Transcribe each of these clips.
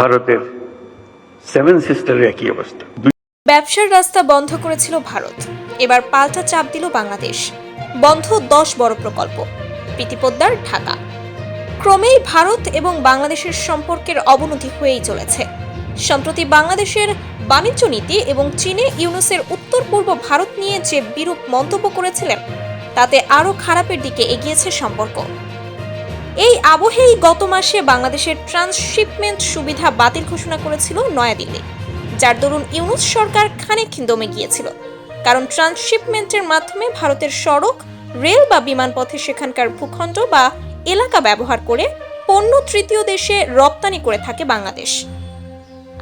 ভারতের সেভেন সিস্টারের একই অবস্থা। ব্যবসার রাস্তা বন্ধ করেছিল ভারত। এবার পাল্টা চাপ দিল বাংলাদেশ। বন্ধ দশ বড় প্রকল্প। প্রীতিপোদ্দার ঢাকা। ক্রমেই ভারত এবং বাংলাদেশের সম্পর্কের অবনতি হয়েই চলেছে। সম্প্রতি বাংলাদেশের বাণিজ্য নীতি এবং চীনে ইউনুসের উত্তর পূর্ব ভারত নিয়ে যে বিরূপ মন্তব্য করেছিলেন, তাতে আরও খারাপের দিকে এগিয়েছে সম্পর্ক। এই আবহেই গত মাসে বাংলাদেশের ট্রান্সশিপমেন্ট সুবিধা বাতিল ঘোষণা করেছিল নয়াদিল্লি, যার দরুন ইউনুস সরকার খানিক দমে গিয়েছিল। কারণ ট্রান্সশিপমেন্টের মাধ্যমে ভারতের সড়ক, রেল বা বিমানপথে সেখানকার ভূখণ্ড বা এলাকা ব্যবহার করে পণ্য তৃতীয় দেশে রপ্তানি করে থাকে বাংলাদেশ।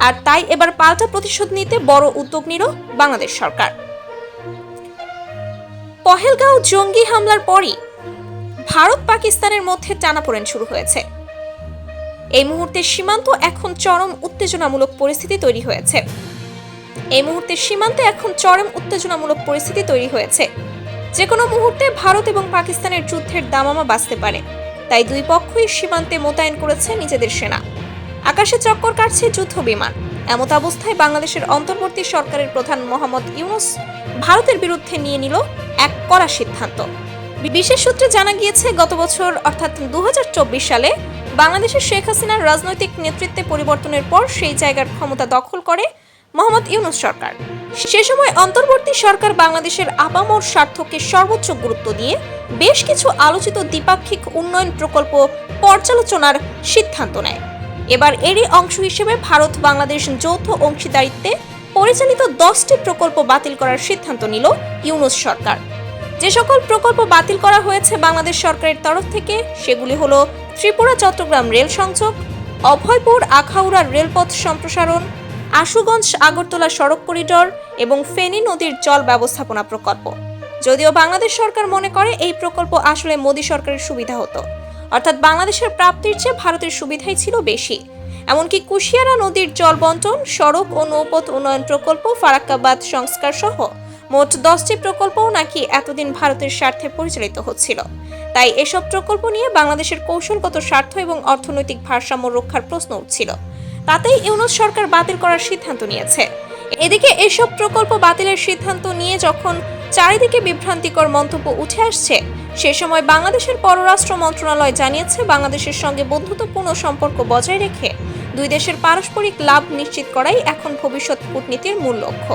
আর তাই এবার পাল্টা প্রতিশোধ নিতে বড় উদ্যোগ নিল বাংলাদেশ সরকার। পহেলগাঁও জঙ্গি হামলার পরই ভারত পাকিস্তানের মধ্যে টানাপোড়েন শুরু হয়েছে। এই মুহূর্তে সীমান্ত এখন চরম উত্তেজনামূলক পরিস্থিতি তৈরি হয়েছে। এই মুহূর্তে সীমান্তে এখন চরম উত্তেজনামূলক পরিস্থিতি তৈরি হয়েছে। যে কোনো মুহূর্তে ভারত এবং পাকিস্তানের যুদ্ধের দামামা বাঁচতে পারে। তাই দুই পক্ষই সীমান্তে মোতায়েন করেছে নিজেদের সেনা। আকাশে চক্কর কাটছে যুদ্ধ বিমান। এমত অবস্থায় বাংলাদেশের অন্তর্বর্তী সরকারের প্রধান মোহাম্মদ ইউনুস ভারতের বিরুদ্ধে নিয়ে নিল এক কড়া সিদ্ধান্ত। বিশেষ সূত্রে জানা গিয়েছে, গত বছর, অর্থাৎ দুহাজার চব্বিশ সালে, বাংলাদেশের শেখ হাসিনার রাজনৈতিক নেতৃত্বে পরিবর্তনের পর সেই জায়গার ক্ষমতা দখল করে মোহাম্মদ ইউনুস সরকার। সে সময় অন্তর্বর্তী সরকার বাংলাদেশের আপামর স্বার্থকে সর্বোচ্চ গুরুত্ব দিয়ে বেশ কিছু আলোচিত দ্বিপাক্ষিক উন্নয়ন প্রকল্প পর্যালোচনার সিদ্ধান্ত নেয়। এবার এরই অংশ হিসেবে ভারত বাংলাদেশ যৌথ অংশীদারিত্বে পরিচালিত দশটি প্রকল্প বাতিল করার সিদ্ধান্ত নিল ইউনুস সরকার। যে সকল প্রকল্প বাতিল করা হয়েছে বাংলাদেশ সরকারের তরফ থেকে, সেগুলি হল ত্রিপুরা, চট্টগ্রাম রেল সংযোগ, অভয়পুর আখাউড়ার রেলপথ সম্প্রসারণ, আশুগঞ্জ, আগরতলা সড়ক করিডর এবং ফেনী নদীর জল ব্যবস্থাপনা প্রকল্প। যদিও বাংলাদেশ সরকার মনে করে এই প্রকল্প আসলে মোদী সরকারের সুবিধা হতো। অর্থাৎ বাংলাদেশের প্রাপ্তির চেয়ে ভারতের সুবিধাই ছিল বেশি। এমনকি কুশিয়ারা নদীর জল বন্টন, সড়ক ও নৌপথ উন্নয়ন প্রকল্প, ফারাক্কাবাদ সংস্কার সহ মোট দশটি প্রকল্পও নাকি এতদিন ভারতের স্বার্থে পরিচালিত হচ্ছিল। তাই এসব প্রকল্প নিয়ে বাংলাদেশের কৌশলগত স্বার্থ এবং অর্থনৈতিক ভারসাম্য রক্ষার প্রশ্ন উঠছিল। তাতেই ইউনুস সরকার বাতিল করার সিদ্ধান্ত নিয়েছে। এদিকে এসব প্রকল্প বাতিলের সিদ্ধান্ত নিয়ে যখন চারিদিকে বিভ্রান্তিকর মন্তব্য উঠে আসছে, সে সময় বাংলাদেশের পররাষ্ট্র মন্ত্রণালয় জানিয়েছে, বাংলাদেশের সঙ্গে বন্ধুত্বপূর্ণ সম্পর্ক বজায় রেখে দুই দেশের পারস্পরিক লাভ নিশ্চিত করাই এখন ভবিষ্যৎ কূটনীতির মূল লক্ষ্য।